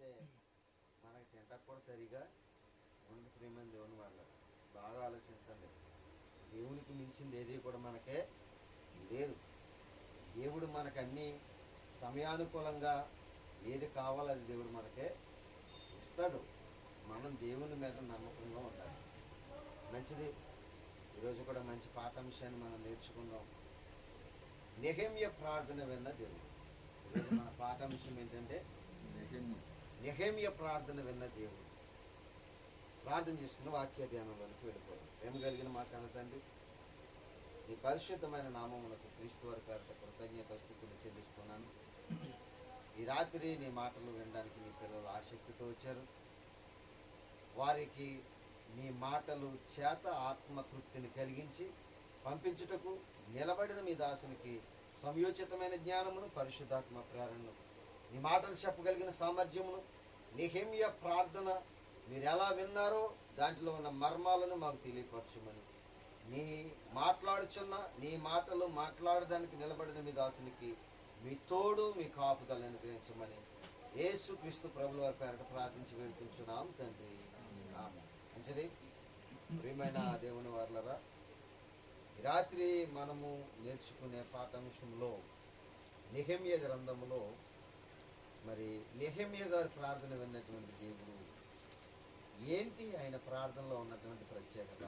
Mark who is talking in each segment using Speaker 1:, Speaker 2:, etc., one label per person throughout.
Speaker 1: లేకపోతే మనకి తింటకు కూడా సరిగా ఉండి ప్రేమని దేవుని వాళ్ళ బాగా ఆలోచించండి. దేవునికి మించింది ఏది కూడా మనకే లేదు. దేవుడు మనకు అన్ని సమయానుకూలంగా ఏది కావాలో అది దేవుడు మనకే ఇస్తాడు. మనం దేవుని మీద నమ్మకంగా ఉండాలి. మంచిది. ఈరోజు కూడా మంచి పాఠాంశాన్ని మనం నేర్చుకుందాం నెహమ్య ప్రార్థన విన్న దేవుడు. ఈరోజు మన పాఠాంశం ఏంటంటే నెహమ్య. ప్రార్థన విన్న దేవుడు ప్రార్థన చేసుకున్న వాక్య ధ్యానంలోనికి వెళ్ళిపోవడం ప్రేమ కలిగిన మా కన్న తండ్రి నీ పరిశుద్ధమైన నామములకు క్రీస్తు వారి కృతజ్ఞత స్థితిని చెల్లిస్తున్నాను. ఈ రాత్రి నీ మాటలు వినడానికి నీ పిల్లలు ఆసక్తితో వచ్చారు. వారికి నీ మాటలు చేత ఆత్మతృప్తిని కలిగించి పంపించుటకు నిలబడిన మీ దాసునికి సంయోచితమైన జ్ఞానమును పరిశుద్ధాత్మ ప్రేరణను ఈ మాటలు చెప్పగలిగిన సామర్థ్యమును నిహేమ్య ప్రార్థన మీరు ఎలా విన్నారో దాంట్లో ఉన్న మర్మాలను మాకు తెలియపరచుమని. నీ మాట్లాడుచున్న నీ మాటలు మాట్లాడడానికి నిలబడిన మీ దాసునికి మీ తోడు మీ కాపుదలు అనుగ్రహించమని ఏసు క్రీస్తు ప్రభుల వారి పేరట ప్రార్థించి వేడుకుంటున్నాం తండ్రి. మంచిది? ప్రియమైన దేవుని వార్లరా రాత్రి మనము నేర్చుకునే పాఠాంశంలో నిహమ్య గ్రంథములో మరి నిహమ్య గారి ప్రార్థన విన్నటువంటి దేవుడు ఏంటి ఆయన ప్రార్థనలో ఉన్నటువంటి ప్రత్యేకత?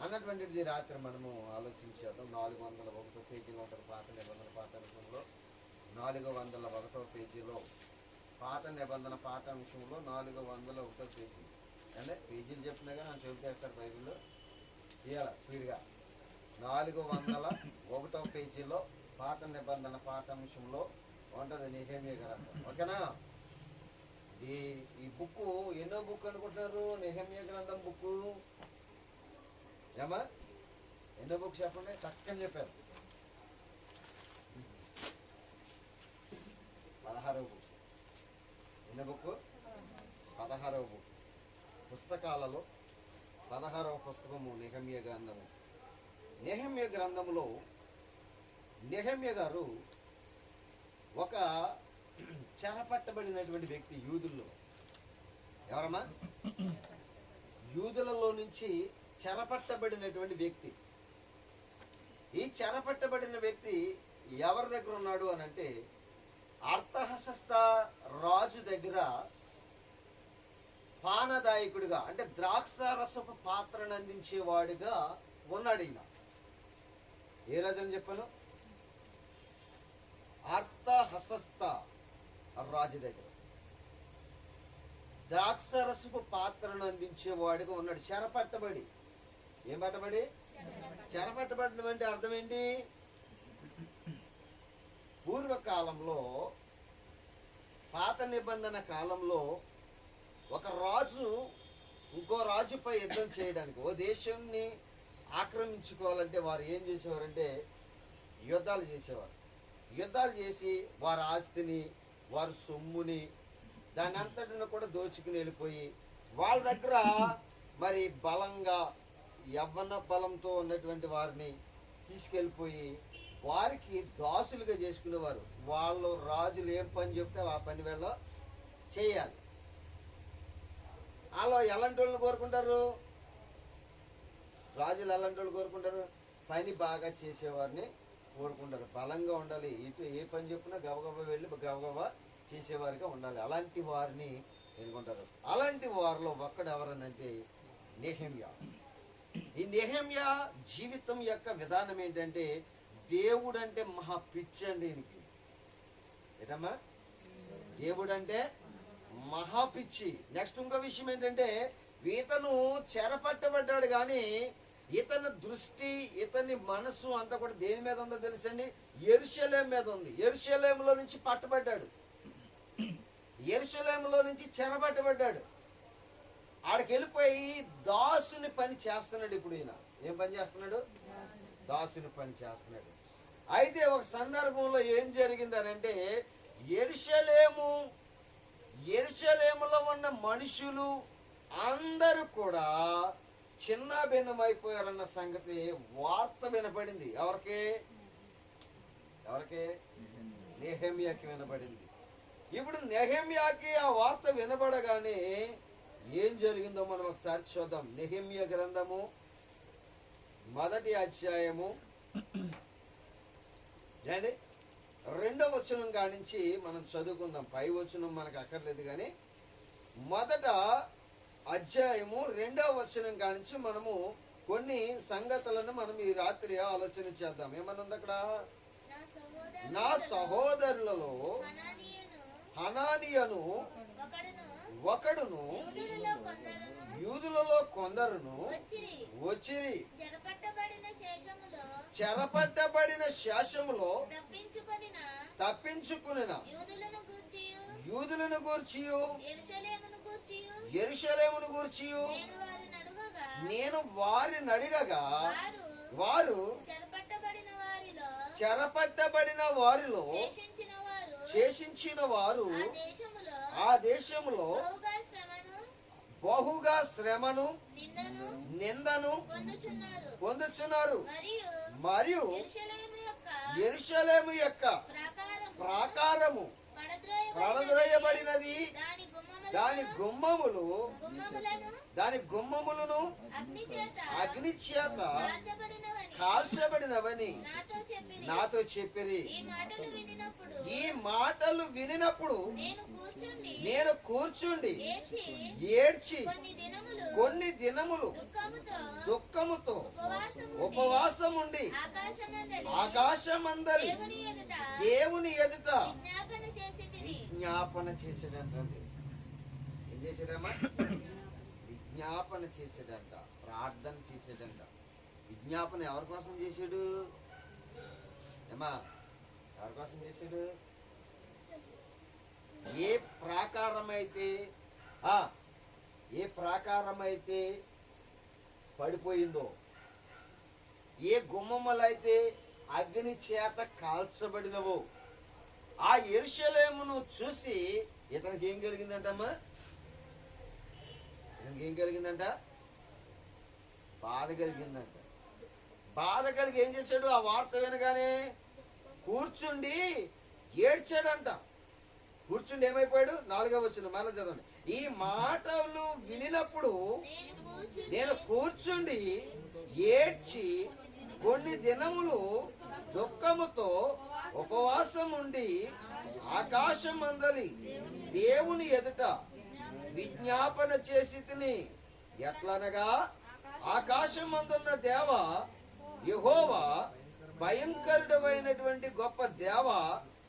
Speaker 1: అన్నటువంటిది రాత్రి మనము ఆలోచించేద్దాం నాలుగు వందల ఒకటో పేజీలో ఉంటుంది పాత నిబంధన పాఠాంశంలో నాలుగు వందల ఒకటో పేజీలో పాత నిబంధన పాఠాంశంలో నాలుగు వందల ఒకటో పేజీ. అంటే పేజీలు చెప్పినా కానీ నన్ను చెబుతేస్తారు బైబిల్లో. చేయాల స్పీడ్గా. నాలుగు వందల ఒకటో పేజీలో పాత నిబంధన పాఠాంశంలో ఉంటుంది నిహేమియ గ్రంథం ఓకేనా? ఈ ఈ బుక్ ఎన్నో బుక్ అనుకుంటున్నారు? నెహమ్య గ్రంథం బుక్ ఏమా ఎన్నో బుక్ చెప్పండి? చక్కని చెప్పారు. పదహారవ బుక్ ఎన్నో బుక్ పదహారవ బుక్ పుస్తకాలలో పదహారవ పుస్తకము నిహమ్య గ్రంథము. నిహమ్య గ్రంథములో నిహమ్య గారు ఒక చెరపట్టబడినటువంటి వ్యక్తి యూదుల్లో. ఎవరమ్మా? యూదులలో నుంచి చెరపట్టబడినటువంటి వ్యక్తి. ఈ చెరపట్టబడిన వ్యక్తి ఎవరి దగ్గర ఉన్నాడు అని అంటే అర్థహస్త రాజు దగ్గర పానదాయకుడిగా అంటే ద్రాక్ష రసపు పాత్రను అందించేవాడిగా ఉన్నాడు ఈయన. ఏ రాజు అని చెప్పాను? అర్థహస్త రాజు దగ్గర ద్రాక్షరసపు పాత్రను అందించేవాడిగా ఉన్నాడు చెరపట్టబడి ఏం పట్టబడి చెరపట్టబడడం అంటే అర్థం ఏంటి పూర్వకాలంలో పాత నిబంధన కాలంలో ఒక రాజు ఇంకో రాజుపై యుద్ధం చేయడానికి ఓ దేశాన్ని ఆక్రమించుకోవాలంటే వారు ఏం చేసేవారంటే యుద్ధాలు చేసేవారు యుద్ధాలు చేసి వారి ఆస్తిని వారి సొమ్ముని దాని అంతటిని కూడా దోచుకుని వెళ్ళిపోయి వాళ్ళ దగ్గర మరి బలంగా యవ్వన బలంతో ఉన్నటువంటి వారిని తీసుకెళ్ళిపోయి వారికి దాసులుగా చేసుకునేవారు. వాళ్ళు రాజులు ఏం పని చెప్తే ఆ పని వేళ చేయాలి. అలా ఎలాంటి వాళ్ళని కోరుకుంటారు? రాజులు ఎలాంటి వాళ్ళు కోరుకుంటారు? పని బాగా చేసేవారిని కోరుకుంటారు. బలంగా ఉండాలి. ఇటు ఏ పని చెప్పినా గబగబా వెళ్ళి గబగబా చేసేవారిగా ఉండాలి. అలాంటి వారిని ఎదుర్కొంటారు. అలాంటి వారిలో ఒక్కడు ఎవరనంటే నేహమ్య. ఈ నేహమ్య జీవితం యొక్క విధానం ఏంటంటే దేవుడు అంటే మహా పిచ్చి అండి ఈయనకి. ఏటమ్మా? దేవుడు అంటే మహా పిచ్చి. నెక్స్ట్ ఇంకో విషయం ఏంటంటే వీతను చెరపట్టబడ్డాడు కానీ ఇతని దృష్టి ఇతని మనసు అంతా కూడా దేని మీద ఉందో తెలుసండి? ఎరుషలేం మీద ఉంది. ఎరుషలేంలో నుంచి పట్టబడ్డాడు. ఎరుషలేంలో నుంచి చెరబట్టబడ్డాడు. ఆడికి వెళ్ళిపోయి దాసుని పని చేస్తున్నాడు ఇప్పుడు ఈయన. ఏం పని చేస్తున్నాడు? దాసుని పని చేస్తున్నాడు. అయితే ఒక సందర్భంలో ఏం జరిగిందనంటే ఎరుశలేము ఎరుశలేములో ఎరుషలేము ఉన్న మనుషులు అందరూ కూడా చిన్న భిన్నమైపోయారన్న సంగతి వార్త వినపడింది. ఎవరికి? ఎవరికి? నేహమ్యాకి వినపడింది. ఇప్పుడు నెహమ్యాకి ఆ వార్త వినపడగానే ఏం జరిగిందో మనం ఒకసారి చూద్దాం. నెహమ్య గ్రంథము మొదటి అధ్యాయము. ఏండి రెండవ వచనం కానించి మనం చదువుకుందాం. పై వచనం మనకు అక్కర్లేదు కానీ మొదట అధ్యాయము రెండవ వచనం కానించి మనము కొన్ని సంగతులను మనం ఈ రాత్రి ఆలోచన చేద్దాం. ఏమన్నది అక్కడ?
Speaker 2: నా సహోదరులలో హనానీయును ఒకడును యూదులలో కొందరును వచ్చిరి. చెరపట్టబడిన శేషములో తప్పించుకునిన? యూదులను గూర్చియు.
Speaker 1: ఎరుషలేమును గూర్చియు.
Speaker 2: నేను వారిని అడుగగా. వారు చెరపట్టబడిన వారిలో శేషించిన వారు ఆ దేశములో బహుగా శ్రమను నిందను పొందుచున్నారు. మరియు
Speaker 1: ఎరుషలేము యొక్క
Speaker 2: ప్రాకారము పడద్రోయబడినది దాని
Speaker 1: గుమ్మములు దాని గుమ్మములను
Speaker 2: అగ్ని చేత కాల్చబడినవని నాతో చెప్పిరి. ఈ మాటలు వినినప్పుడు నేను కూర్చుండి ఏడ్చి కొన్ని దినములు దుఃఖముతో
Speaker 1: ఉపవాసముండి
Speaker 2: ఆకాశమందలి
Speaker 1: ఆకాశమందరి
Speaker 2: దేవుని ఎదుట విజ్ఞాపన చేసేటంటే
Speaker 1: విజ్ఞాపన ఏం చేసాడమ్మా విజ్ఞాపన చేసాడంట ప్రార్థన చేసాడంట విజ్ఞాపన ఎవరి కోసం చేశాడు? ఏమా ఎవరి కోసం చేశాడు? ఏ ప్రాకారమైతే ఆ ఏ ప్రాకారమైతే పడిపోయిందో ఏ గుమ్మములైతే అగ్ని చేత కాల్చబడినవో ఆ ఎరుషలేమును చూసి ఇతనికి ఏం కలిగిందంటమ్మా? ఇతనికి ఏం కలిగిందంట? బాధ కలిగిందంట. బాధ కలిగి ఏం చేశాడు? ఆ వార్త వినగానే కూర్చుండి ఏడ్చాడంట. కూర్చుండి ఏమైపోయాడు? నాలుగవ వచ్చిన మళ్ళీ చదవండి. ఈ మాటలు వినినప్పుడు
Speaker 2: నేను
Speaker 1: నేను కూర్చుండి ఏడ్చి కొన్ని దినములు దుఃఖముతో ఉపవాసం ఉండి ఆకాశమందలి దేవుని ఎదుట విజ్ఞాపన చేసి తిని ఎట్లనగా ఆకాశమందున్న దేవ యహోవా భయంకరుడమైనటువంటి గొప్ప దేవ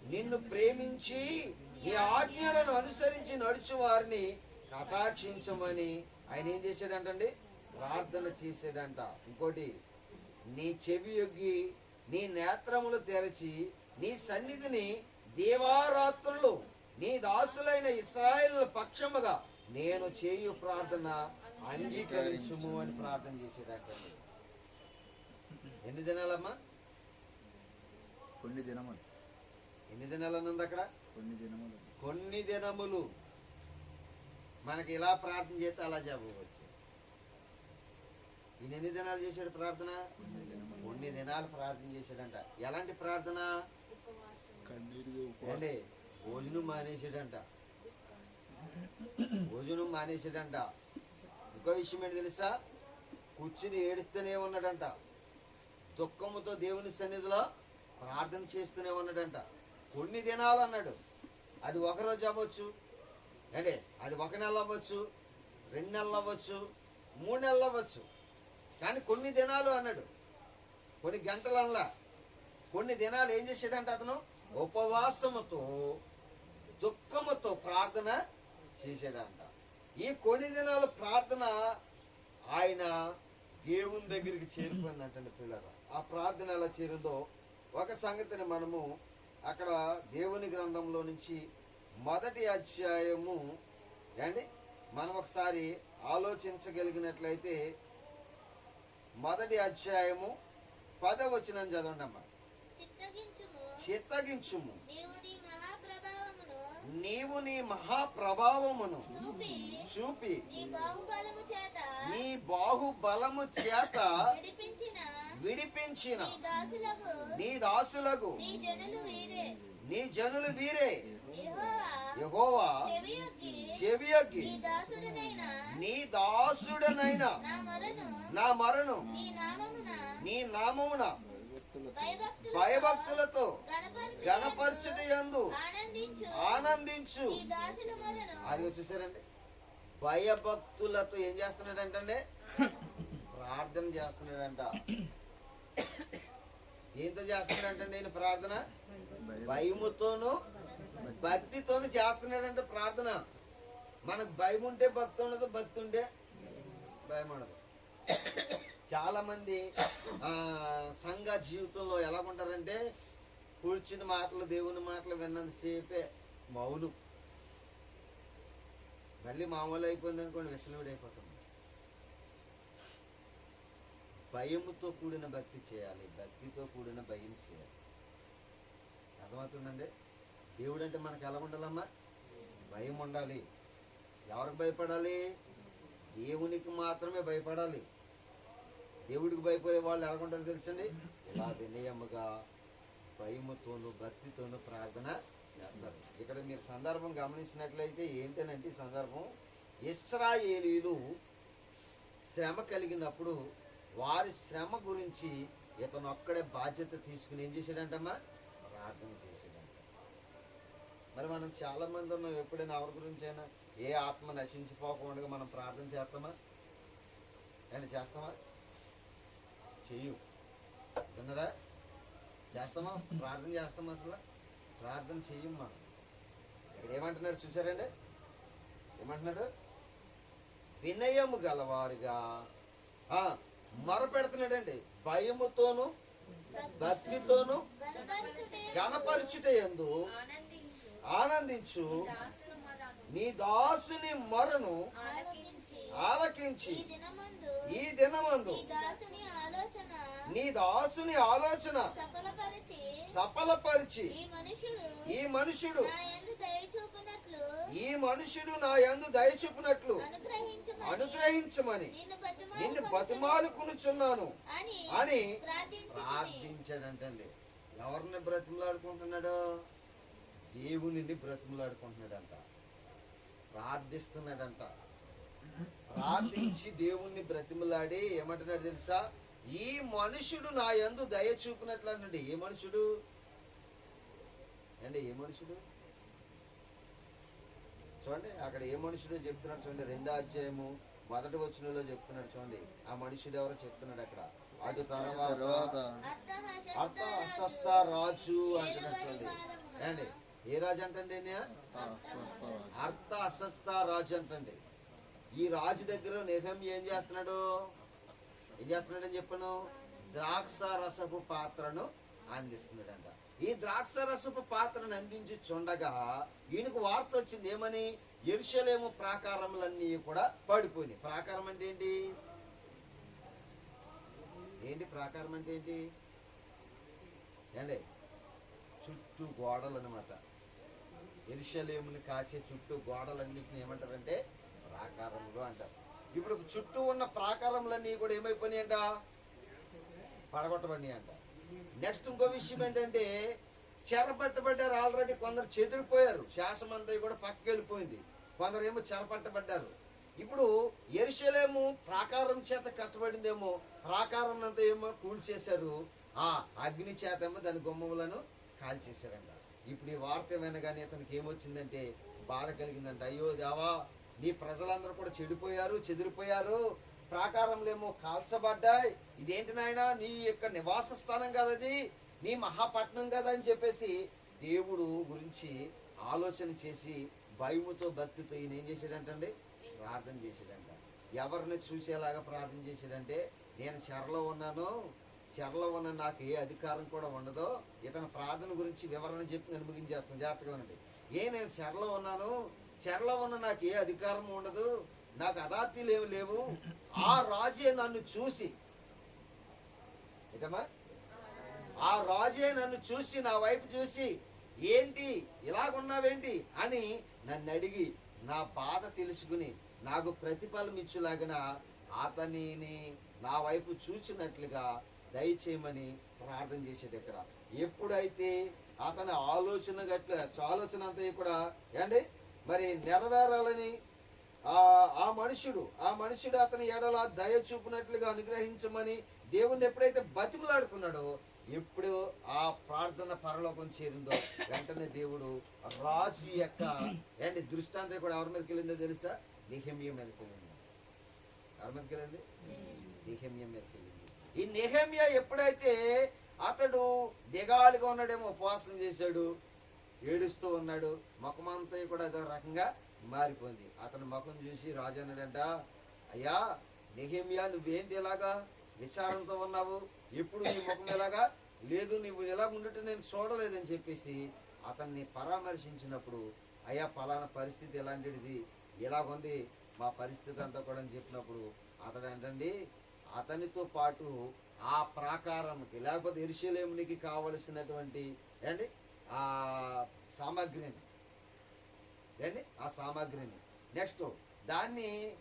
Speaker 1: నిన్ను ప్రేమించి నీ ఆజ్ఞలను అనుసరించి నడుచు వారిని కటాక్షించమని. ఆయన ఏం చేశాడంటండి? ప్రార్థన చేశాడంట. ఇంకోటి నీ చెవి యొగ్గి నీ నేత్రములు తెరచి నీ సన్నిధిని దేవారాత్రులు నీ దాసులైన ఇస్రాయేల్ పక్షముగా నేను చేయు ప్రార్థన అంగీకరించుము అని ప్రార్థన చేసేటండి ఎన్ని దినాలమ్మా?
Speaker 3: కొన్ని దినములు.
Speaker 1: ఎన్ని దినాలని ఉంది అక్కడ?
Speaker 3: కొన్ని దినములు.
Speaker 1: కొన్ని దినములు. మనకి ఇలా ప్రార్థన చేస్తే అలా చెప్పవచ్చు ఈయన ఎన్ని దినాలు చేశాడు ప్రార్థన?
Speaker 3: కొన్ని
Speaker 1: దినాలు ప్రార్థన చేశాడంట. ఎలాంటి ప్రార్థన? ఏండి భోజనం మానేసాడంట భోజనం మానేసాడంట ఇంకో విషయం ఏంటి తెలుసా? కూర్చుని ఏడుస్తూనే ఉన్నాడంట. దుఃఖముతో దేవుని సన్నిధిలో ప్రార్థన చేస్తూనే ఉన్నాడంట. కొన్ని దినాలు అన్నాడు. అది ఒక రోజు అవ్వచ్చు. అంటే అది ఒక నెల అవ్వచ్చు. రెండు నెలలు అవ్వచ్చు. మూడు నెలలు అవ్వచ్చు. కానీ కొన్ని దినాలు అన్నాడు. కొన్ని గంటలు అనలా. కొన్ని దినాలు ఏం చేసాడంట అతను? ఉపవాసముతో దుఃఖముతో ప్రార్థన చేశాడంట. ఈ కొన్ని దినాల ప్రార్థన ఆయన దేవుని దగ్గరికి చేరిపోయిందంటండి పిల్లలు. ఆ ప్రార్థన ఎలా చేరిందో ఒక సంగతిని మనము అక్కడ దేవుని గ్రంథంలో నుంచి మొదటి అధ్యాయము అండి మనం ఒకసారి ఆలోచించగలిగినట్లయితే మొదటి అధ్యాయము పదవచనం చదవండి అమ్మా.
Speaker 2: చిత్తగించుము నీవు నీ మహాప్రభావమును చూపి. నీ బాహుబలము చేత విడిపించిన నీ దాసులకు
Speaker 1: నీ
Speaker 2: జనులు వీరే. యెహోవా చెవియొగ్గి. నీ దాసుడనైన.
Speaker 1: నీ మరణం
Speaker 2: నీ నామమున.
Speaker 3: భయభక్తులతో.
Speaker 2: భయభక్తులతో
Speaker 1: భయభక్తులతో.
Speaker 2: గణపరచు
Speaker 1: గణపరచుట యందు
Speaker 2: ఆనందించు.
Speaker 1: అది చూసారండి. భయభక్తులతో ఏం చేస్తున్నాడంటే ప్రార్థన చేస్తున్నాడంట. ఏంతో చేస్తున్నాడంటే నేను ప్రార్థన?
Speaker 3: భయ-
Speaker 1: భయముతోను భక్తితోను చేస్తున్నాడంటే ప్రార్థన. మనకు భయం ఉంటే భక్తి ఉండదు భక్తి ఉంటే భయం ఉండదు చాలా మంది ఆ సంఘ జీవితంలో ఎలా ఉంటారంటే కూర్చుని మాటలు దేవుని మాటలు విన్నంతసేపే మౌనం. మళ్ళీ మామూలు అయిపోయింది అనుకోండి విషణుడు అయిపోతుంది భయముతో కూడిన భక్తి చేయాలి. భక్తితో కూడిన భయం చేయాలి. అర్థమవుతుందండి? దేవుడు అంటే మనకు ఎలా ఉండాలమ్మా భయం ఉండాలి ఎవరికి భయపడాలి? దేవునికి మాత్రమే భయపడాలి. దేవుడికి భయపడే వాళ్ళు ఎలాగుంటారు ఉంటారో తెలుసండి? ఇలా వినయముగా భయముతోను భక్తితోను ప్రార్థన చేస్తారు. ఇక్కడ మీరు సందర్భం గమనించినట్లయితే ఏంటనంటే ఈ సందర్భం ఇస్రాయేలీలు శ్రమ కలిగినప్పుడు వారి శ్రమ గురించి ఇతను ఒక్కడే బాధ్యత తీసుకుని ఏం చేశాడంటమ్మా? ప్రార్థన చేశాడంట. మరి మనం చాలా మంది ఉన్నాం ఎప్పుడైనా ఎవరి గురించి అయినా ఏ ఆత్మ నశించిపోకుండా మనం ప్రార్థన చేస్తామా? అండ్ చేస్తామా? చెయ్యు విన్నరా చేస్తామా? ప్రార్థన చేస్తామా అసలు? ప్రార్థన చెయ్యం మనం ఇక్కడ ఏమంటున్నాడు చూసారండి ఏమంటున్నాడు? వినయము గలవారుగా మొరపెడుతున్నాడండి. భయముతోను భక్తితోను
Speaker 2: గణపరచుటే
Speaker 1: ఎందు
Speaker 2: ఆనందించు.
Speaker 1: నీ దాసుని మొరను
Speaker 2: ఆలకించి. ఈ దినమందు నీ దాసుని ఆలోచన. సఫలపరిచి ఈ మనుషుడు
Speaker 1: ఈ మనుషుడు
Speaker 2: నా యందు
Speaker 1: దయచూపినట్లు
Speaker 2: అనుగ్రహించమని నిన్ను బతిమాలు
Speaker 1: నిన్ను బతిమాలుకునుచున్నాను
Speaker 2: అని
Speaker 1: అని
Speaker 2: ప్రార్థించి
Speaker 1: ప్రార్థించాడంటండి. ఎవరిని బ్రతిమలాడుకుంటున్నాడు? దేవునిని బ్రతిమలాడుకుంటున్నాడంట. ప్రార్థిస్తున్నాడంట. ప్రార్థించి దేవుణ్ణి బ్రతిమలాడి ఏమంటున్నాడు తెలుసా? ఈ మనుషుడు నా యందు దయ చూపినట్లు అన్నాడు ఏ మనుషుడు? అండి ఏ మనుషుడు? చూడండి అక్కడ ఏ మనుషుడు చెప్తున్నాడు చూడండి రెండో అధ్యాయము మొదటి వచనంలో చెప్తున్నాడు చూడండి. ఆ మనుషుడు ఎవరో చెప్తున్నాడు అక్కడ. అటు తర్వాత అర్థ అస్వస్థ రాజు అంటున్నాడు చూడండి. ఏండి ఏ రాజు అంటండి? అర్థ అస్వస్థ రాజు అంటండి. ఈ రాజు దగ్గర నెహం ఏం చేస్తున్నాడు? ఏం చేస్తున్నాడని చెప్పాను? ద్రాక్ష రసపు పాత్రను అందిస్తున్నాడంట. ఈ ద్రాక్ష రసపు పాత్రను అందించి చుండగా ఈయనకు వార్త వచ్చింది ఏమని? ఎరుషలేము ప్రాకారములన్నీ కూడా పడిపోయినాయి. ప్రాకారం అంటే ఏంటి? ఏంటి ప్రాకారం అంటే ఏంటి? ఏండి చుట్టూ గోడలు అనమాట ఎరుషలేముని కాచే చుట్టూ గోడలన్నింటిని ఏమంటారంటే? ప్రాకారములు అంటారు. ఇప్పుడు చుట్టూ ఉన్న ప్రాకారములన్నీ కూడా ఏమైపోయినాయి అంట? పడగొట్టబడినాయి అంట. నెక్స్ట్ ఇంకో విషయం ఏంటంటే చెరపట్టబడ్డారు ఆల్రెడీ కొందరు చెదిరిపోయారు. శాసనం అంతా కూడా పక్కకి వెళ్ళిపోయింది. కొందరు ఏమో చెరపట్టబడ్డారు. ఇప్పుడు ఎరుషలేము ప్రాకారం చేత కట్టబడిందేమో ప్రాకారం అంతా ఏమో కూల్చేశారు. ఆ అగ్ని చేత ఏమో దాని గుమ్మములను కాల్చేశారంట. ఇప్పుడు ఈ వార్త ఏమైనా కానీ అతనికి ఏమొచ్చిందంటే బాధ కలిగిందంట. అయ్యో దేవా ఈ ప్రజలందరూ కూడా చెడిపోయారు చెదిరిపోయారు. ప్రాకారంలేమో కాల్చబడ్డాయి. ఇదేంటి నాయన? నీ యొక్క నివాస స్థానం కదది నీ మహాపట్నం కదా అని చెప్పేసి దేవుడు గురించి ఆలోచన చేసి భయముతో భక్తితో ఈయన ఏం చేశాడంటండి? ప్రార్థన చేశాడంట. ఎవరిని చూసేలాగా ప్రార్థన చేశాడంటే నేను చెరలో ఉన్నాను చెరలో ఉన్న నాకు ఏ అధికారం కూడా ఉండదో ఇతని ప్రార్థన గురించి వివరణ చెప్పి నేను ముగించేస్తాను. జాగ్రత్తగా ఉండండి ఏ నేను చెరలో ఉన్నాను చెరలో ఉన్న నాకు ఏ అధికారం ఉండదు. నాకు అథారిటీలు ఏమి లేవు. ఆ రాజే నన్ను చూసి ఏంటమ్మా? ఆ రాజే నన్ను చూసి నా వైపు చూసి ఏంటి? ఇలాగున్నావేంటి? అని నన్ను అడిగి నా బాధ తెలుసుకుని నాకు ప్రతిఫలం ఇచ్చులాగిన అతనిని నా వైపు చూచినట్లుగా దయచేయమని ప్రార్థన చేసేది ఇక్కడ. ఎప్పుడైతే అతని ఆలోచన గట్ల ఆలోచన అంతా కూడా ఏండి మరి నెరవేరాలని ఆ మనుషుడు ఆ మనుషుడు అతని ఎడల దయ చూపినట్లుగా అనుగ్రహించమని దేవుణ్ణి ఎప్పుడైతే బతిమలాడుకున్నాడో ఎప్పుడు ఆ ప్రార్థన పరలోకం చేరిందో వెంటనే దేవుడు రాజు యొక్క ఏంటి దృష్టాంతం కూడా ఎవరి మీదకి వెళ్ళిందో తెలుసా? నిహమ్య మీదకి వెళ్ళింది. ఎవరి మీదకి వెళ్ళింది? నిహమ్య మీదకి వెళ్ళింది. ఈ నిహమ్య ఎప్పుడైతే అతడు దిగాలుగా ఉన్నాడేమో ఉపవాసం చేశాడు ఏడుస్తూ ఉన్నాడు. ముఖమంతా కూడా అదో రకంగా మారిపోయింది. అతని ముఖం చూసి రాజు అన్నాడంట అయ్యా నిహిమ్యా నువ్వేంటి ఇలాగా విచారంతో ఉన్నావు? ఎప్పుడు నీ ముఖం ఇలాగా లేదు నువ్వు ఇలా ఉండటం నేను చూడలేదని చెప్పేసి అతన్ని పరామర్శించినప్పుడు అయ్యా పలానా పరిస్థితి ఎలాంటిది? ఇలాగుంది మా పరిస్థితి అంతా కూడా అని చెప్పినప్పుడు అతడు ఏంటండి అతనితో పాటు ఆ ప్రాకారంకి లేకపోతే ఎరుశలేమునికి కావలసినటువంటి ఏంటి? ఆ సామాగ్రిని. ఏంటి ఆ సామాగ్రిని. నెక్స్ట్ దాన్ని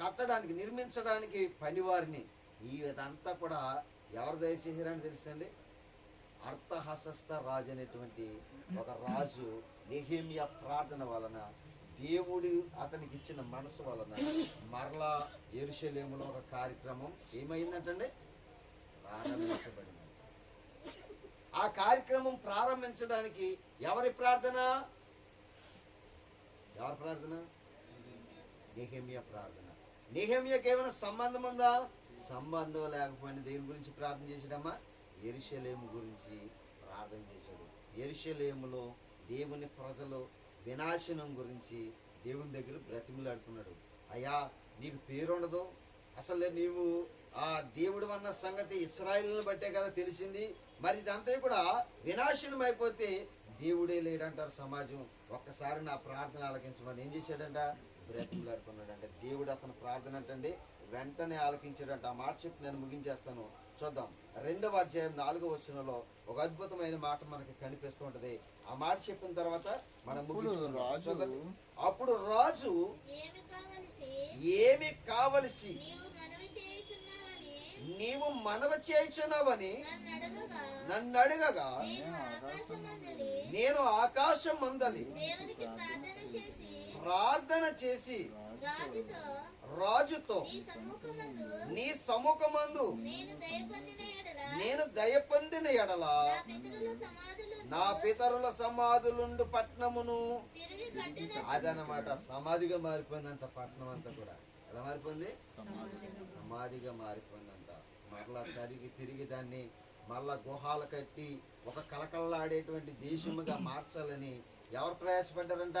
Speaker 1: కట్టడానికి నిర్మించడానికి పనివారిని. ఈ ఇదంతా కూడా ఎవరు దయచేసారని తెలుసండి? అర్థహస్త రాజు అనేటువంటి ఒక రాజు నెహేమియా ప్రార్థన వలన దేవుడు అతనికి ఇచ్చిన మనసు వలన మరలా ఎరుషలేములో ఒక కార్యక్రమం ఏమైందంటండి? ప్రారంభించబడింది. ఆ కార్యక్రమం ప్రారంభించడానికి ఎవరి ప్రార్థన? ఎవరి ప్రార్థన? నిహమ్య ప్రార్థన. నిహమ్యకు ఏమైనా సంబంధం ఉందా? సంబంధం లేకపోయినా దేని గురించి ప్రార్థన చేసాడమ్మా ఎరుషలేము గురించి ప్రార్థన చేశాడు. ఎరుషలేములో దేవుని ప్రజలు వినాశనం గురించి దేవుని దగ్గర బ్రతిమలాడుతున్నాడు. అయ్యా నీకు పేరుండదు అసలు నీవు ఆ దేవుడు అన్న సంగతి ఇస్రాయిల్ని బట్టే కదా తెలిసింది. మరి ఇదంతా కూడా వినాశనం అయిపోతే దేవుడే లేడంటారు సమాజం. ఒక్కసారి నా ప్రార్థన ఆలకించమని ఏం చేశాడంట? బ్రతిమలాడుకున్నాడంట. దేవుడు అతని ప్రార్థన అంటండి వెంటనే ఆలకించాడంట. ఆ మాట చెప్పి నేను ముగించేస్తాను. చూద్దాం. రెండవ అధ్యాయం నాలుగవ వచనంలో ఒక అద్భుతమైన మాట మనకి కనిపిస్తూ ఉంటది. ఆ మాట చెప్పిన తర్వాత మనం.
Speaker 3: రాజు.
Speaker 1: అప్పుడు రాజు
Speaker 2: ఏమి కావలసి?
Speaker 1: ఏమి కావలసి?
Speaker 2: నీవు మనవి చేయుచున్నావని నన్ను అడగగా నేను
Speaker 1: ఆకాశం మందలి
Speaker 2: దేవునికి ప్రార్థన చేసి
Speaker 1: ప్రార్థన చేసి
Speaker 2: రాజుతో
Speaker 1: రాజుతో
Speaker 2: నీ సముఖమందు నేను దయపొందిన ఎడల
Speaker 1: నేను దయ పొందిన ఎడల
Speaker 2: నా పితరుల సమాధులు
Speaker 1: నా పితరుల సమాధులుండు పట్నమును అదనమాట సమాధిగా మారిపోయిందంత పట్నం అంతా కూడా. ఎలా మారిపోయింది? సమాధిగా. మారిపోయిందంట మరలా తిరిగి తిరిగి దాన్ని మళ్ళా గుహాలు కట్టి ఒక కలకల్లాడేటువంటి దేశముగా మార్చాలని ఎవరు ప్రయాసపడ్డారంట?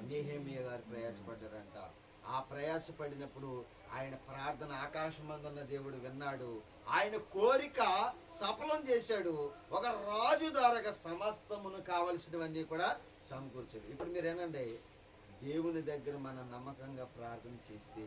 Speaker 1: నేహేమియ గారు ప్రయాసపడ్డారంట. ఆ ప్రయాసపడినప్పుడు ఆయన ప్రార్థన ఆకాశమందున్న దేవుడు విన్నాడు. ఆయన కోరిక సఫలం చేశాడు. ఒక రాజు ద్వారాగా సమస్తమును కావలసినవన్నీ కూడా సమకూర్చాడు. ఇప్పుడు మీరు ఏనండి దేవుని దగ్గర మనం నమ్మకంగా ప్రార్థన చేస్తే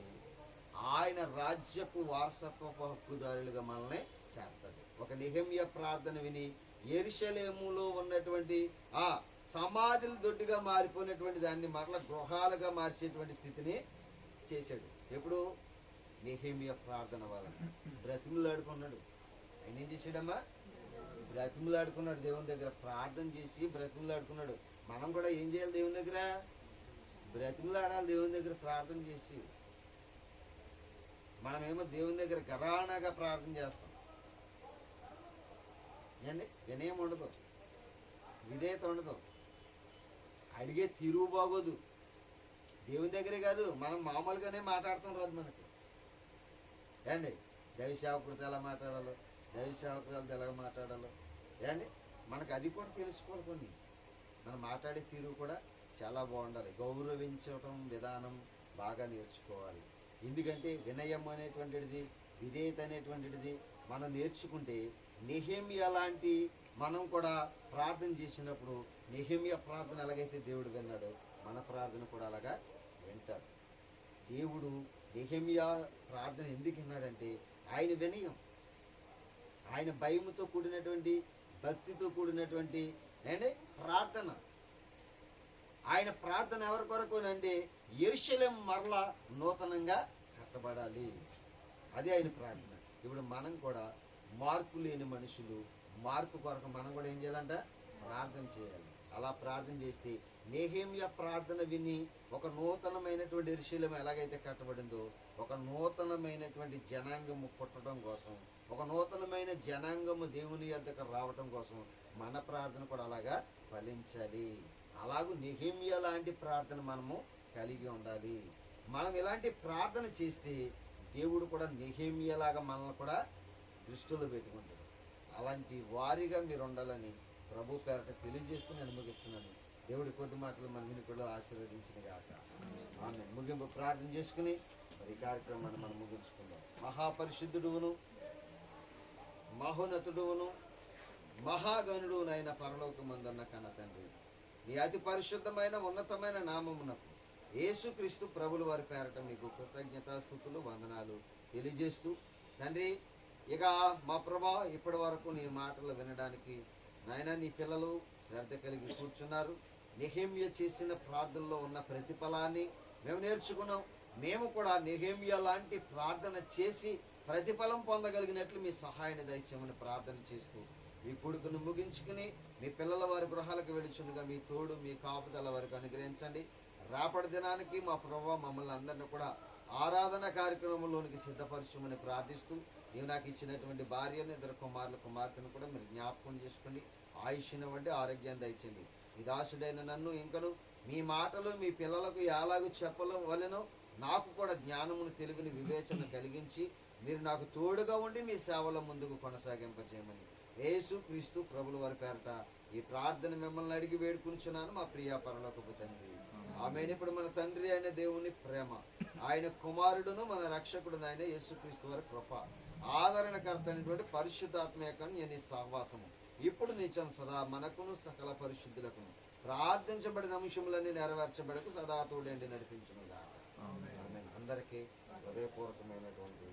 Speaker 1: ఆయన రాజ్యపు వారసత్వపు హక్కుదారులుగా మనల్ని చేస్తాడు ఒక నిహమ్య ప్రార్థన విని ఎరుషలేములో ఉన్నటువంటి ఆ సమాధులు దొడ్డుగా మారిపోయినటువంటి దాన్ని మరల గృహాలుగా మార్చేటువంటి స్థితిని చేశాడు. ఎప్పుడు? నిహేమియ ప్రార్థన వలన బ్రతిములాడుకున్నాడు. ఆయన ఏం చేశాడమ్మా? బ్రతిములాడుకున్నాడు. దేవుని దగ్గర ప్రార్థన చేసి బ్రతిములాడుకున్నాడు. మనం కూడా ఏం చేయాలి దేవుని దగ్గర? బ్రతిములాడాలి దేవుని దగ్గర ప్రార్థన చేసి. మనమేమో దేవుని దగ్గర గరాణగా ప్రార్థన చేస్తాం. ఏండి వినయం ఉండదు. విధేయత ఉండదు. అడిగే తీరువు బాగోదు. దేవుని దగ్గరే కాదు మనం మామూలుగానే మాట్లాడతాం రాదు మనకి. ఏండి దైవసేవకృత ఎలా మాట్లాడాలో దైవ ఎలా మాట్లాడాలో. ఏండి మనకు అది కూడా తెలుసుకోవాలి కొన్ని. మనం మాట్లాడే తీరు కూడా చాలా బాగుండాలి. గౌరవించటం విధానం బాగా నేర్చుకోవాలి. ఎందుకంటే వినయం అనేటువంటిది విధేయత అనేటువంటిది మనం నేర్చుకుంటే నెహేమియా లాంటి మనం కూడా ప్రార్థన చేసినప్పుడు నెహేమియా ప్రార్థన ఎలాగైతే దేవుడు విన్నాడో మన ప్రార్థన కూడా అలాగా వింటాడు. దేవుడు నెహేమియా ప్రార్థన ఎందుకు విన్నాడంటే ఆయన వినయం. ఆయన భయముతో కూడినటువంటి భక్తితో కూడినటువంటి ఏంటి ప్రార్థన. ఆయన ప్రార్థన ఎవరి కొరకు అంటే ఎరుశలేం మరలా నూతనంగా కట్టబడాలి. అది ఆయన ప్రార్థన. ఇప్పుడు మనం కూడా మార్పు లేని మనుషులు మార్పు కొరకు మనం కూడా ఏం చేయాలంట? ప్రార్థన చేయాలి. అలా ప్రార్థన చేస్తే నేహేమియ ప్రార్థన విని ఒక నూతనమైనటువంటి ఎరుశీలం ఎలాగైతే కట్టబడిందో ఒక నూతనమైనటువంటి జనాంగము పుట్టడం కోసం ఒక నూతనమైన జనాంగము దేవుని యొద్దకు రావటం కోసం మన ప్రార్థన కూడా అలాగా ఫలించాలి. అలాగూ నెహేమియా లాంటి ప్రార్థన మనము కలిగి ఉండాలి. మనం ఇలాంటి ప్రార్థన చేస్తే దేవుడు కూడా నెహేమియాలాగా మనల్ని కూడా దృష్టిలో పెట్టుకుంటాడు. అలాంటి వారిగా మీరు ఉండాలని ప్రభు పేరట తెలియజేసుకుని అనుమతిస్తున్నాను. దేవుడి కొద్ది మాటలు మన కూడా ఆశీర్వదించిన గాక. ఆమె ముగింపు ప్రార్థన చేసుకుని మరి ఈ కార్యక్రమాన్ని మనం ముగించుకుందాం. మహాపరిశుద్ధుడును మహోన్నతుడును మహాగణుడునైన పరలోకమందున్న కన్న తండ్రి నీ అతి పరిశుద్ధమైన ఉన్నతమైన నామమునకు యేసుక్రీస్తు ప్రభుల వారి పేరట మీకు కృతజ్ఞతాస్థుతులు వందనాలు తెలియజేస్తూ తండ్రి ఇక మా ప్రభా ఇప్పటి వరకు నీ మాటలు వినడానికి నాయన నీ పిల్లలు శ్రద్ధ కలిగి కూర్చున్నారు. నిహేమ్య చేసిన ప్రార్థనలో ఉన్న ప్రతిఫలాన్ని మేము నేర్చుకున్నాం. మేము కూడా నెహేమియా లాంటి ప్రార్థన చేసి ప్రతిఫలం పొందగలిగినట్లు మీ సహాయాన్ని దయచేయమని ప్రార్థన చేస్తూ మీ కొడుకును ముగించుకుని మీ పిల్లల వారి గృహాలకు వెడుచుండగా మీ తోడు మీ కాపుదల వారికి అనుగ్రహించండి. రాపటి దినానికి మా ప్రభావ మమ్మల్ని అందరిని కూడా ఆరాధన కార్యక్రమంలోనికి సిద్ధపరచమని ప్రార్థిస్తూ నీవు నాకు ఇచ్చినటువంటి భార్యను ఇద్దరు కుమారుల కుమార్తెను కూడా మీరు జ్ఞాపకం చేసుకోండి ఆయుష్నివ్వండి ఆరోగ్యాన్ని దయచండి ఈ దాసుడైన నన్ను ఇంకను మీ మాటలు మీ పిల్లలకు ఎలాగూ చెప్పడం వలెనో నాకు కూడా జ్ఞానమును తెలివిని వివేచన కలిగించి మీరు నాకు తోడుగా ఉండి మీ సేవల ముందుకు కొనసాగింపజేయమని యేసు క్రీస్తు ప్రభుల వారి పేరట ఈ ప్రార్థన మిమ్మల్ని అడిగి వేడుకుంటున్నాను మా ప్రియ పరలోకపు తండ్రి. ఆమె ఇప్పుడు మన తండ్రి అయిన దేవుని ప్రేమ ఆయన కుమారుడును మన రక్షకుడు ఆయన యేసుక్రీస్తు వారి కృప ఆదరణకర్త అయినటువంటి పరిశుద్ధాత్మ యొక్క నీ సహవాసము. ఇప్పుడు నిత్యం సదా మనకును సకల పరిశుద్ధులకును. ప్రార్థించబడిన అంశములన్నీ నెరవేర్చబడకు సదా తోడండి నడిపించును అందరికీ హృదయపూర్వకమైనటువంటి